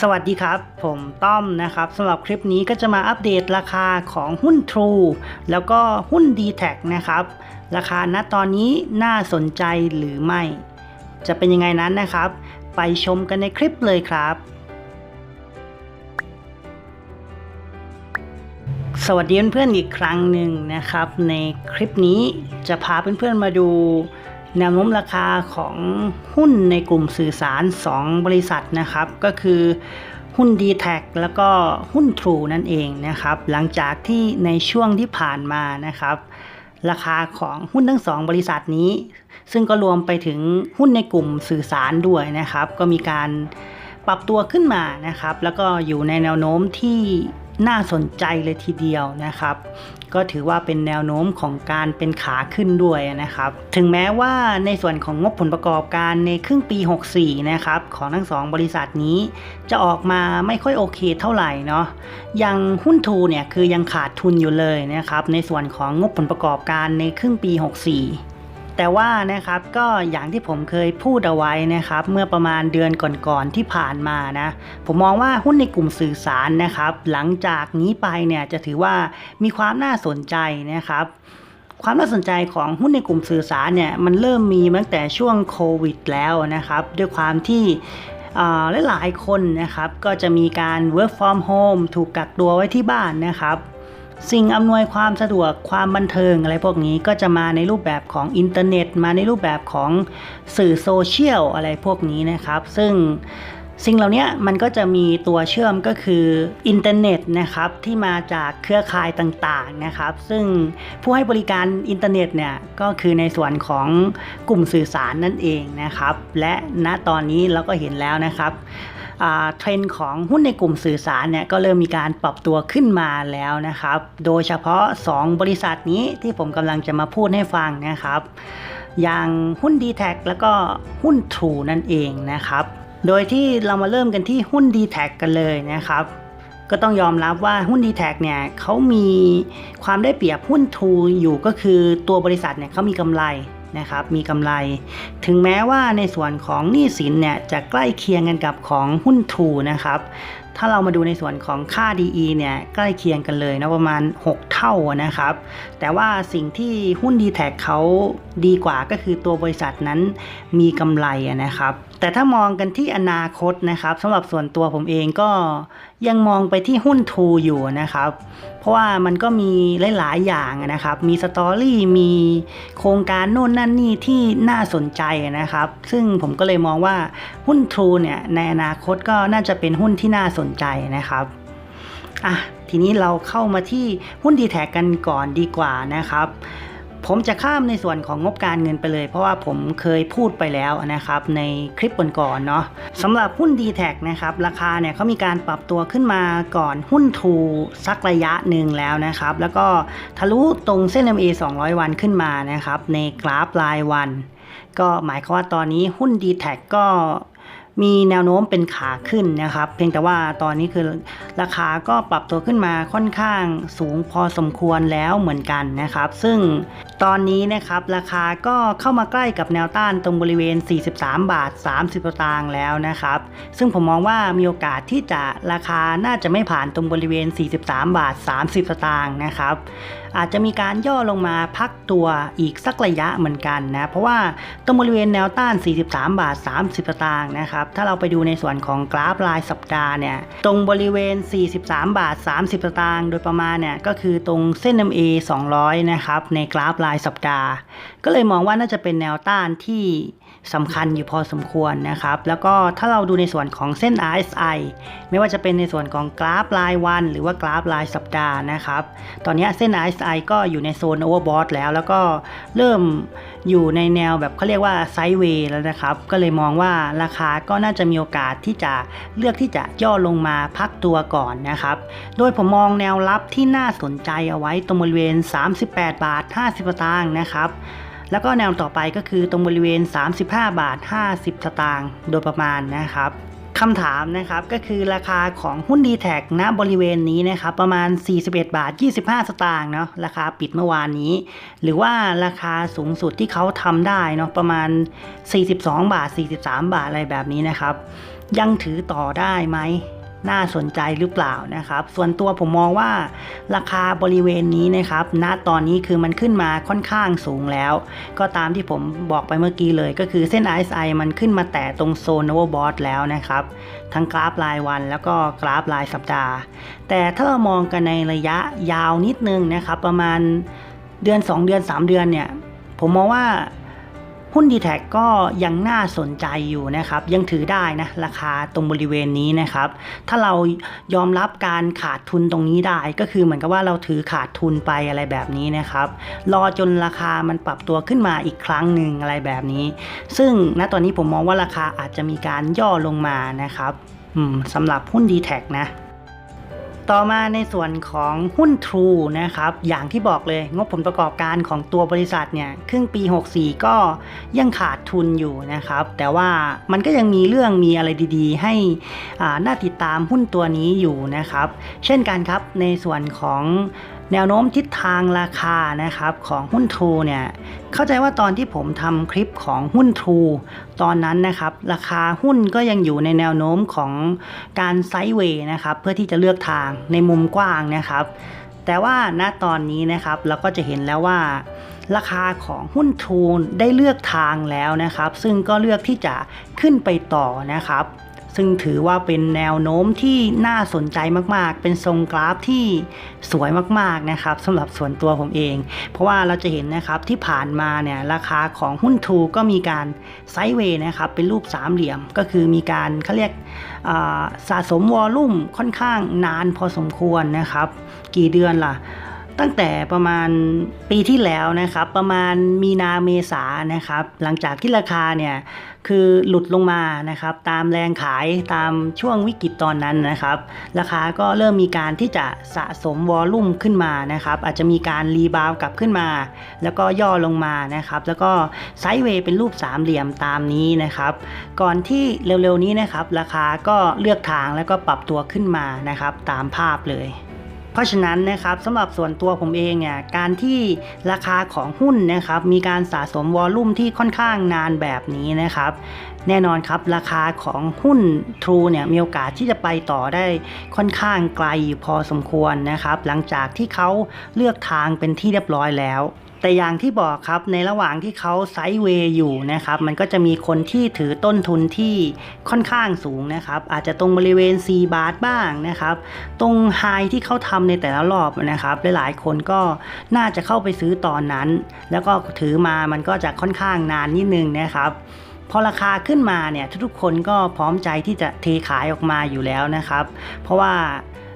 สวัสดีครับ ผมต้อมนะครับสำหรับคลิปนี้ก็จะมาอัปเดตราคาของหุ้น True แล้วก็หุ้น d t แทนะครับ ราคาณตอนนี้น่าสนใจหรือไม่ จะเป็นยังไงนั้นนะครับ ไปชมกันในคลิปเลยครับ สวัสดีเพื่อนๆอีกครั้งหนึ่งนะครับ ในคลิปนี้จะพาเพื่อนๆมาดู แนวโน้มราคาของหุ้นในกลุ่มสื่อสาร 2 บริษัทนะครับ ก็คือหุ้น d t แทแล้วก็หุ้น True นั่นเองนะครับ หลังจากที่ในช่วงที่ผ่านมานะครับ ราคาของหุ้นทั้ง 2 บริษัทนี้ ซึ่งก็รวมไปถึงหุ้นในกลุ่มสื่อสารด้วยนะครับ ก็มีการปรับตัวขึ้นมานะครับ แล้วก็อยู่ในแนวโน้มที่ น่าสนใจเลยทีเดียวนะครับ ก็ถือว่าเป็นแนวโน้มของการเป็นขาขึ้นด้วยนะครับ ถึงแม้ว่าในส่วนของงบผลประกอบการในครึ่งปี 64 นะครับของทั้งสองบริษัทนี้จะออกมาไม่ค่อยโอเคเท่าไหร่เนาะยังหุ้นทูเนี่ยคือยังขาดทุนอยู่เลยนะครับในส่วนของงบผลประกอบการในครึ่งปี 64 แต่ว่านะครับก็อย่างที่ผมเคยพูดเอาไว้นะครับ เมื่อประมาณเดือนก่อนๆที่ผ่านมานะผมมองว่าหุ้นในกลุ่มสื่อสารนะครับ หลังจากนี้ไปเนี่ยจะถือว่ามีความน่าสนใจนะครับความน่าสนใจของหุ้นในกลุ่มสื่อสารเนี่ยมันเริ่มมีตั้งแต่ช่วงโควิดแล้วนะครับ ด้วยความที่หลายๆคนนะครับก็จะมีการ work from home ถูกกักตัวไว้ที่บ้านนะครับ สิ่งอำนวยความสะดวกความบันเทิงอะไรพวกนี้ก็จะมาในรูปแบบของอินเทอร์เน็ต มาในรูปแบบของสื่อโซเชียลอะไรพวกนี้นะครับ ซึ่งสิ่งเหล่านี้มันก็จะมีตัวเชื่อมก็คืออินเทอร์เน็ตนะครับที่มาจากเครือข่ายต่างๆนะครับ ซึ่งผู้ให้บริการอินเทอร์เน็ตเนี่ยก็คือในส่วนของกลุ่มสื่อสารนั่นเองนะครับ และณตอนนี้เราก็เห็นแล้วนะครับ เทรนด์ของหุ้นในกลุ่มสื่อสารเนี่ยก็เริ่มมีการปรับตัวขึ้นมาแล้วนะครับ โดยเฉพาะ 2 บริษัทนี้ที่ผมกำลังจะมาพูดให้ฟังนะครับ อย่างหุ้น d t แทแล้วก็หุ้น True นั่นเองนะครับ โดยที่เรามาเริ่มกันที่หุ้น d t แทกันเลยนะครับก็ต้องยอมรับว่าหุ้น d t แทเนี่ยเขามีความได้เปรียบหุ้น True อยู่ก็คือตัวบริษัทเนี่ยเขามีกำไร นะครับมีกำไร ถึงแม้ว่าในส่วนของหนี้สินเนี่ยจะใกล้เคียงกันกับของหุ้นทูนะครับถ้าเรามาดูในส่วนของค่า DE เนี่ยใกล้เคียงกันเลยนะประมาณ 6 เท่านะครับ แต่ว่าสิ่งที่หุ้น d t แทเขาดีกว่าก็คือตัวบริษัทนั้นมีกำไรนะครับ แต่ถ้ามองกันที่อนาคตนะครับสำหรับส่วนตัวผมเองก็ ยังมองไปที่หุ้นทูอยู่นะครับ เพราะว่ามันก็มีหลาย ๆ อย่างนะครับ มีสตอรี่มีโครงการโน่นนั่นนี่ที่น่าสนใจนะครับ ซึ่งผมก็เลยมองว่าหุ้นทูเนี่ยในอนาคตก็น่าจะเป็นหุ้นที่น่าสนใจนะครับอะทีนี้เราเข้ามาที่หุ้นดีแท็กันก่อนดีกว่านะครับ ผมจะข้ามในส่วนของงบการเงินไปเลย เพราะว่าผมเคยพูดไปแล้วนะครับในคลิปก่อนๆเนาะสำหรับหุ้น d t แทนะครับราคาเนี่ยเขามีการปรับตัวขึ้นมาก่อนหุ้นทูสักระยะหนึ่งแล้วนะครับ แล้วก็ทะลุตรงเส้น MA 200 วันขึ้นมานะครับในกราฟรายวัน ก็หมายความว่าตอนนี้หุ้น d t แทก็ มีแนวโน้มเป็นขาขึ้นนะครับ เพียงแต่ว่าตอนนี้คือราคาก็ปรับตัวขึ้นมาค่อนข้างสูงพอสมควรแล้วเหมือนกันนะครับ ซึ่งตอนนี้นะครับราคาก็เข้ามาใกล้กับแนวต้านตรงบริเวณ 43 บาท 30สตางค์แล้วนะครับ ซึ่งผมมองว่ามีโอกาสที่จะราคาน่าจะไม่ผ่านตรงบริเวณ 43 บาท 30สตางค์นะครับ อาจจะมีการย่อลงมาพักตัวอีกสักระยะเหมือนกันนะ เพราะว่าตรงบริเวณแนวต้าน 43 บาท 30สตางค์นะครับถ้าเราไปดูในส่วนของกราฟรายสัปดาห์เนี่ย ตรงบริเวณ 43 บาท 30 สตางค์โดยประมาณเนี่ย ก็คือตรงเส้น MA 200 นะครับ ในกราฟรายสัปดาห์ ก็เลยมองว่าน่าจะเป็นแนวต้านที่ สำคัญอยู่พอสมควรนะครับ แล้วก็ถ้าเราดูในส่วนของเส้น RSI ไม่ว่าจะเป็นในส่วนของกราฟรายวัน หรือว่ากราฟรายสัปดาห์นะครับ ตอนนี้เส้น RSI ก็อยู่ในโซน overbought แล้ว แล้วก็เริ่มอยู่ในแนวแบบเขาเรียกว่าไซด์เวย์แล้วนะครับ ก็เลยมองว่าราคาก็น่าจะมีโอกาสที่จะเลือกที่จะย่อลงมาพักตัวก่อนนะครับ โดยผมมองแนวรับที่น่าสนใจเอาไว้ตรงบริเวณ 38 บาท 50สตางค์นะครับ แล้วก็แนวต่อไปก็คือตรงบริเวณ 35 บาท 50 สตางค์โดยประมาณนะครับคำถามนะครับก็คือราคาของหุ้น d t แทณบริเวณนี้นะครับประมาณ 41 บาท 25 สตางค์เนาะราคาปิดเมื่อวานนี้ หรือว่าราคาสูงสุดที่เขาทำได้เนาะประมาณ 42 บาท 43 บาทอะไรแบบนี้นะครับ ยังถือต่อได้ไหม น่าสนใจหรือเปล่านะครับ ส่วนตัวผมมองว่าราคาบริเวณนี้นะครับ ณ ตอนนี้คือมันขึ้นมาค่อนข้างสูงแล้ว ก็ตามที่ผมบอกไปเมื่อกี้เลยก็คือเส้น RSI มันขึ้นมาแตะตรงโซน overbought แล้วนะครับ ทั้งกราฟรายวันแล้วก็กราฟรายสัปดาห์ แต่ถ้าเรามองกันในระยะยาวนิดนึงนะครับ ประมาณเดือน 2 เดือน 3 เดือนเนี่ย ผมมองว่า หุ้น d t แทก็ยังน่าสนใจอยู่นะครับ ยังถือได้นะราคาตรงบริเวณนี้นะครับ ถ้าเรายอมรับการขาดทุนตรงนี้ได้ก็คือเหมือนกับว่าเราถือขาดทุนไปอะไรแบบนี้นะครับ รอจนราคามันปรับตัวขึ้นมาอีกครั้งหนึ่งอะไรแบบนี้ ซึ่งณตอนนี้ผมมองว่าราคาอาจจะมีการย่อลงมานะครับสำหรับหุ้น d t แทนะ ต่อมาในส่วนของหุ้น True นะครับ อย่างที่บอกเลยงบผลประกอบการของตัวบริษัทเนี่ยครึ่งปี 64 ก็ยังขาดทุนอยู่นะครับ แต่ว่ามันก็ยังมีเรื่องมีอะไรดีๆ ให้อ่าน่าติดตามหุ้นตัวนี้อยู่นะครับ เช่นกันครับในส่วนของ แนวโน้มทิศทางราคานะครับของหุ้น True เนี่ยเข้าใจว่าตอนที่ผมทำคลิปของหุ้น True ตอนนั้นนะครับ ราคาหุ้นก็ยังอยู่ในแนวโน้มของการไซด์เวย์นะครับ เพื่อที่จะเลือกทางในมุมกว้างนะครับ แต่ว่าณตอนนี้นะครับเราก็จะเห็นแล้วว่า ราคาของหุ้นทูนได้เลือกทางแล้วนะครับ ซึ่งก็เลือกที่จะขึ้นไปต่อนะครับ ซึ่งถือว่าเป็นแนวโน้มที่น่าสนใจมากๆ เป็นทรงกราฟที่สวยมากๆนะครับสำหรับส่วนตัวผมเอง เพราะว่าเราจะเห็นนะครับที่ผ่านมาเนี่ยราคาของหุ้นทูก็มีการไซด์เวย์นะครับเป็นรูปสามเหลี่ยมก็คือมีการเขาเรียกสะสมวอลลุ่มค่อนข้างนานพอสมควรนะครับ กี่เดือนล่ะ ตั้งแต่ประมาณปีที่แล้วนะครับ ประมาณมีนาเมษานะครับ หลังจากที่ราคาเนี่ยคือหลุดลงมานะครับ ตามแรงขายตามช่วงวิกฤตตอนนั้นนะครับ ราคาก็เริ่มมีการที่จะสะสมวอลลุ่มขึ้นมานะครับ อาจจะมีการรีบาวกลับขึ้นมา แล้วก็ย่อลงมานะครับ แล้วก็ไซด์เวย์เป็นรูปสามเหลี่ยมตามนี้นะครับ ก่อนที่เร็วๆนี้นะครับ ราคาก็เลือกทางแล้วก็ปรับตัวขึ้นมานะครับ ตามภาพเลย ราะฉะนั้นนะครับสำหรับส่วนตัวผมเองเนี่ยการที่ราคาของหุ้นนะครับมีการสะสมวอลลุ่มที่ค่อนข้างนานแบบนี้นะครับ แน่นอนครับราคาของหุ้น True เนี่ยมีโอกาสที่จะไปต่อได้ค่อนข้างไกลพอสมควรนะครับ หลังจากที่เขาเลือกทางเป็นที่เรียบร้อยแล้ว แต่อย่างที่บอกครับในระหว่างที่เขาไซด์เวย์อยู่นะครับมันก็จะมีคนที่ถือต้นทุนที่ค่อนข้างสูงนะครับอาจจะตรงบริเวณ 4 บาทบ้างนะครับตรงไฮที่เขาทำในแต่ละรอบนะครับหลายๆคนก็น่าจะเข้าไปซื้อตอนนั้น แล้วก็ถือมามันก็จะค่อนข้างนานนิดนึงนะครับพอราคาขึ้นมาเนี่ยทุกๆคนก็พร้อมใจที่จะเทขายออกมาอยู่แล้วนะครับ เพราะว่า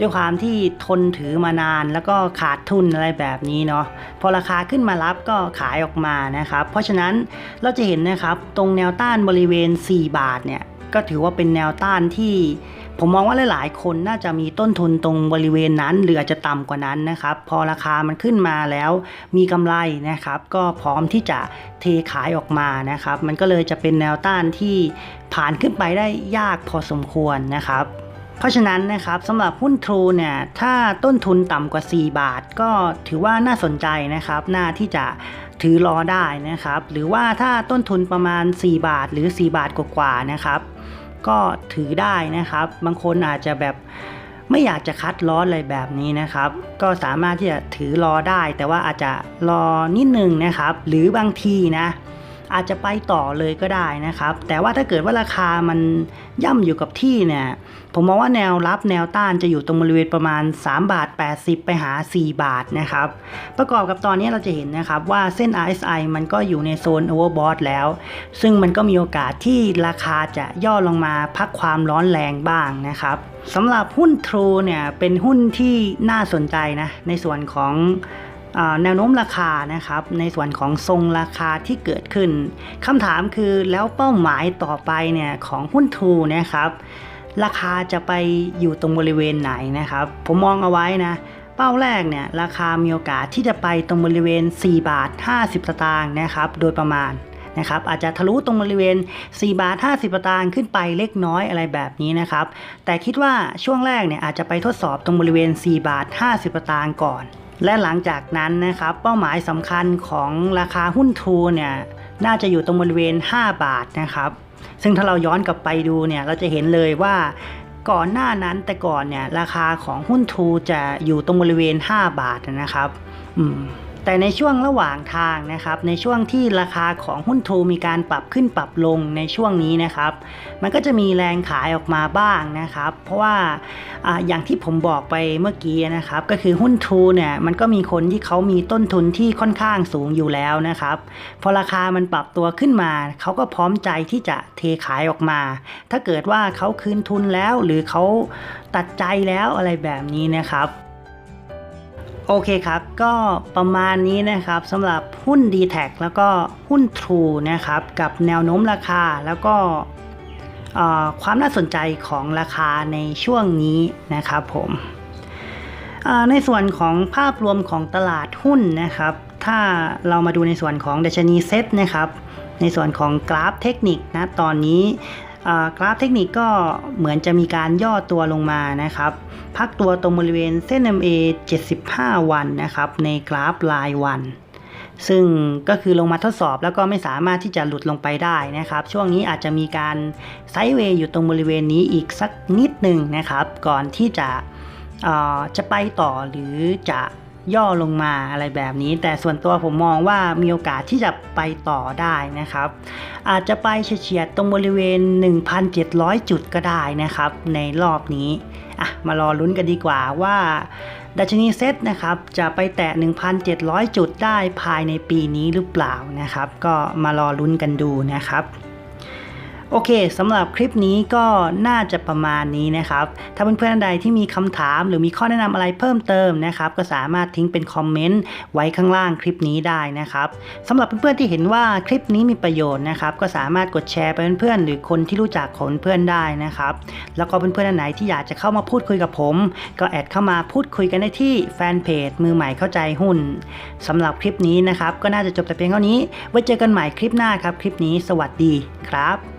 ด้วยความที่ทนถือมานานแล้วก็ขาดทุนอะไรแบบนี้เนาะพอราคาขึ้นมารับก็ขายออกมานะครับ เพราะฉะนั้นเราจะเห็นนะครับตรงแนวต้านบริเวณ 4 บาทเนี่ยก็ถือว่าเป็นแนวต้านที่ผมมองว่าหลาย ๆ คนน่าจะมีต้นทุนตรงบริเวณนั้นหรืออาจจะต่ำกว่านั้นนะครับ พอราคามันขึ้นมาแล้วมีกำไรนะครับ ก็พร้อมที่จะเทขายออกมานะครับ มันก็เลยจะเป็นแนวต้านที่ผ่านขึ้นไปได้ยากพอสมควรนะครับ เพราะฉะนั้นนะครับสำหรับหุ้น True เนี่ยถ้าต้นทุนต่ำกว่า 4 บาท ก็ถือว่าน่าสนใจนะครับ น่าที่จะถือรอได้นะครับ หรือว่าถ้าต้นทุนประมาณ 4 บาทหรือ 4 บาทกว่าๆนะครับ ก็ถือได้นะครับ บางคนอาจจะแบบไม่อยากจะคัดลออะไรแบบนี้นะครับ ก็สามารถที่จะถือรอได้ แต่ว่าอาจจะรอนิดนึงนะครับ หรือบางทีนะ อาจจะไปต่อเลยก็ได้นะครับ แต่ว่าถ้าเกิดว่าราคามันย่ำอยู่กับที่เนี่ยผมมองว่าแนวรับแนวต้านจะอยู่ตรงบริเวณประมาณ 3 บาท 80 ไปหา 4 บาทนะครับ ประกอบกับตอนนี้เราจะเห็นนะครับว่าเส้น RSI มันก็อยู่ในโซน overbought แล้ว ซึ่งมันก็มีโอกาสที่ราคาจะย่อลงมาพักความร้อนแรงบ้างนะครับสำหรับหุ้น True เนี่ยเป็นหุ้นที่น่าสนใจนะในส่วนของ แนวโน้มราคานะครับในส่วนของทรงราคาที่เกิดขึ้นคำถามคือแล้วเป้าหมายต่อไปเนี่ยของหุ้นทูนะครับราคาจะไปอยู่ตรงบริเวณไหนนะครับ ผมมองเอาไว้นะเป้าแรกเนี่ยราคามีโอกาสที่จะไปตรงบริเวณ 4 บาท 50 สตางค์นะครับโดยประมาณนะครับอาจจะทะลุตรงบริเวณ 4 บาท 50 สตางค์ขึ้นไปเล็กน้อยอะไรแบบนี้นะครับแต่คิดว่าช่วงแรกเนี่ยอาจจะไปทดสอบตรงบริเวณ 4 บาท 50 สตางค์ก่อน และหลังจากนั้นนะครับเป้าหมายสำคัญของราคาหุ้นทูเนี่ยน่าจะอยู่ตรงบริเวณ 5 บาทนะครับ ซึ่งถ้าเราย้อนกลับไปดูเนี่ยเราจะเห็นเลยว่าก่อนหน้านั้นแต่ก่อนเนี่ยราคาของหุ้นทูจะอยู่ตรงบริเวณ 5 บาทนะครับ อืม แต่ในช่วงระหว่างทางนะครับ ในช่วงที่ราคาของหุ้นทูมีการปรับขึ้นปรับลงในช่วงนี้นะครับ มันก็จะมีแรงขายออกมาบ้างนะครับ เพราะว่าออย่างที่ผมบอกไปเมื่อกี้นะครับ ก็คือหุ้นทูเนี่ยมันก็มีคนที่เขามีต้นทุนที่ค่อนข้างสูงอยู่แล้วนะครับ พอราคามันปรับตัวขึ้นมา เขาก็พร้อมใจที่จะเทขายออกมา ถ้าเกิดว่าเขาคืนทุนแล้วหรือเขาตัดใจแล้วอะไรแบบนี้นะครับ โอเคครับ ก็ประมาณนี้นะครับสำหรับหุ้น d t แทแล้วก็หุ้น True นะครับ กับแนวโน้มราคาแล้วก็ความน่าสนใจของราคาในช่วงนี้นะครับผมในส่วนของภาพรวมของตลาดหุ้นนะครับ ถ้าเรามาดูในส่วนของดัชนีเซ็ตนะครับ ในส่วนของกราฟเทคนิคนะตอนนี้ กราฟเทคนิคก็เหมือนจะมีการย่อตัวลงมานะครับ พักตัวตรงบริเวณเส้น MA 75 วันนะครับ ในกราฟรายวัน ซึ่งก็คือลงมาทดสอบแล้วก็ไม่สามารถที่จะหลุดลงไปได้นะครับ ช่วงนี้อาจจะมีการไซด์เวย์อยู่ตรงบริเวณนี้อีกสักนิดหนึ่งนะครับ ก่อนที่จะจะไปต่อหรือจะ ย่อลงมาอะไรแบบนี้ แต่ส่วนตัวผมมองว่ามีโอกาสที่จะไปต่อได้นะครับ อาจจะไปเฉียดตรงบริเวณ 1,700 จุดก็ได้นะครับ ในรอบนี้อะมารอลุ้นกันดีกว่าว่าดัชนีเซตนะครับจะไปแตะ 1,700 จุดได้ภายในปีนี้หรือเปล่านะครับ ก็มารอลุ้นกันดูนะครับ โอเคสำหรับคลิปนี้ก็น่าจะประมาณนี้นะครับ ถ้าเพื่อนๆท่านใดที่มีคำถามหรือมีข้อแนะนำอะไรเพิ่มเติมนะครับ ก็สามารถทิ้งเป็นคอมเมนต์ไว้ข้างล่างคลิปนี้ได้นะครับสำหรับเพื่อนๆที่เห็นว่าคลิปนี้มีประโยชน์นะครับ ก็สามารถกดแชร์ไปเพื่อนๆหรือคนที่รู้จักของเพื่อนได้นะครับ แล้วก็เพื่อนๆท่านไหนที่อยากจะเข้ามาพูดคุยกับผม ก็แอดเข้ามาพูดคุยกันได้ที่แฟนเพจมือใหม่เข้าใจหุ้นสำหรับคลิปนี้นะครับก็น่าจะจบแต่เพียงเท่านี้ไว้เจอกันใหม่คลิปหน้าครับ คลิปนี้สวัสดีครับ